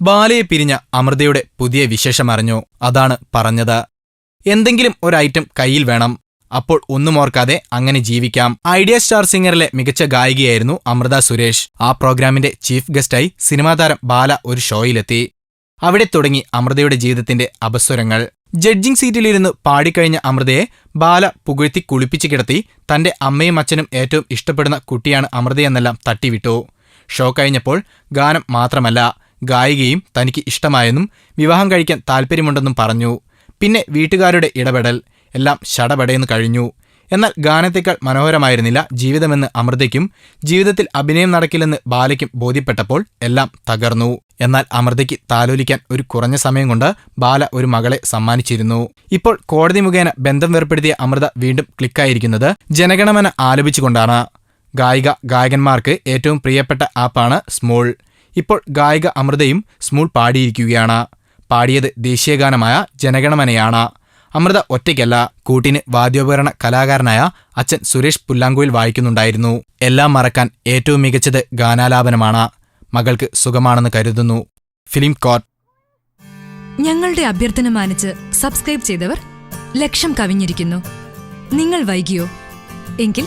ബാലയെ പിരിഞ്ഞ അമൃതയുടെ പുതിയ വിശേഷം അറിഞ്ഞു. അതാണ് പറഞ്ഞത്. എന്തെങ്കിലും ഒരു ഐറ്റം കയ്യിൽ വേണം. അപ്പോൾ ഒന്നും ഓർക്കാതെ അങ്ങനെ ജീവിക്കാം. ഐഡിയ സ്റ്റാർ സിംഗറിലെ മികച്ച ഗായികയായിരുന്നു അമൃത സുരേഷ്. ആ പ്രോഗ്രാമിന്റെ ചീഫ് ഗസ്റ്റായി സിനിമാ താരം ബാല ഒരു ഷോയിലെത്തി. അവിടെ തുടങ്ങി അമൃതയുടെ ജീവിതത്തിന്റെ അപസ്വരങ്ങൾ. ജഡ്ജിംഗ് സീറ്റിലിരുന്ന് പാടിക്കഴിഞ്ഞ അമൃതയെ ബാല പുകഴ്ത്തി കുളിപ്പിച്ചു കിടത്തി തന്റെ അമ്മയും അച്ഛനും ഏറ്റവും ഇഷ്ടപ്പെടുന്ന കുട്ടിയാണ് അമൃതയെന്നെല്ലാം തട്ടിവിട്ടു. ഷോ കഴിഞ്ഞപ്പോൾ ഗാനം മാത്രമല്ല ഗായികയും തനിക്ക് ഇഷ്ടമായെന്നും വിവാഹം കഴിക്കാൻ താല്പര്യമുണ്ടെന്നും പറഞ്ഞു. പിന്നെ വീട്ടുകാരുടെ ഇടപെടൽ എല്ലാം ശടപടയെന്ന് കഴിഞ്ഞു. എന്നാൽ ഗാനത്തേക്കാൾ മനോഹരമായിരുന്നില്ല ജീവിതമെന്ന് അമൃതയ്ക്കും ജീവിതത്തിൽ അഭിനയം നടക്കില്ലെന്ന് ബാലയ്ക്കും ബോധ്യപ്പെട്ടപ്പോൾ എല്ലാം തകർന്നു. എന്നാൽ അമൃതയ്ക്ക് താലോലിക്കാൻ ഒരു കുറഞ്ഞ സമയം കൊണ്ട് ബാല ഒരു മകളെ സമ്മാനിച്ചിരുന്നു. ഇപ്പോൾ കോടതി മുഖേന ബന്ധം വേർപ്പെടുത്തിയ അമൃത വീണ്ടും ക്ലിക്കായിരിക്കുന്നത് ജനഗണമന ആലപിച്ചുകൊണ്ടാണ്. ഗായിക ഗായകന്മാർക്ക് ഏറ്റവും പ്രിയപ്പെട്ട ആപ്പാണ് സ്മോൾ. ഇപ്പോൾ ഗായിക അമൃതയും സ്മൂൾ പാടിയിരിക്കുകയാണ്. പാടിയത് ദേശീയഗാനമായ ജനഗണമനയാണ്. അമൃത ഒറ്റയ്ക്കല്ല കൂട്ടിന് വാദ്യോപകരണ കലാകാരനായ അച്ഛൻ സുരേഷ് പുല്ലാങ്കുയിൽ വായിക്കുന്നുണ്ടായിരുന്നു. എല്ലാം മറക്കാൻ ഏറ്റവും മികച്ചത് ഗാനാലാപനമാണ്. മകൾക്ക് സുഖമാണെന്ന് കരുതുന്നു. ഫിലിം കോർട്ട് ഞങ്ങളുടെ അഭ്യർത്ഥന മാനിച്ച് സബ്സ്ക്രൈബ് ചെയ്തവർ ലക്ഷം കവിഞ്ഞിരിക്കുന്നു. നിങ്ങൾ വൈകിയോ? എങ്കിൽ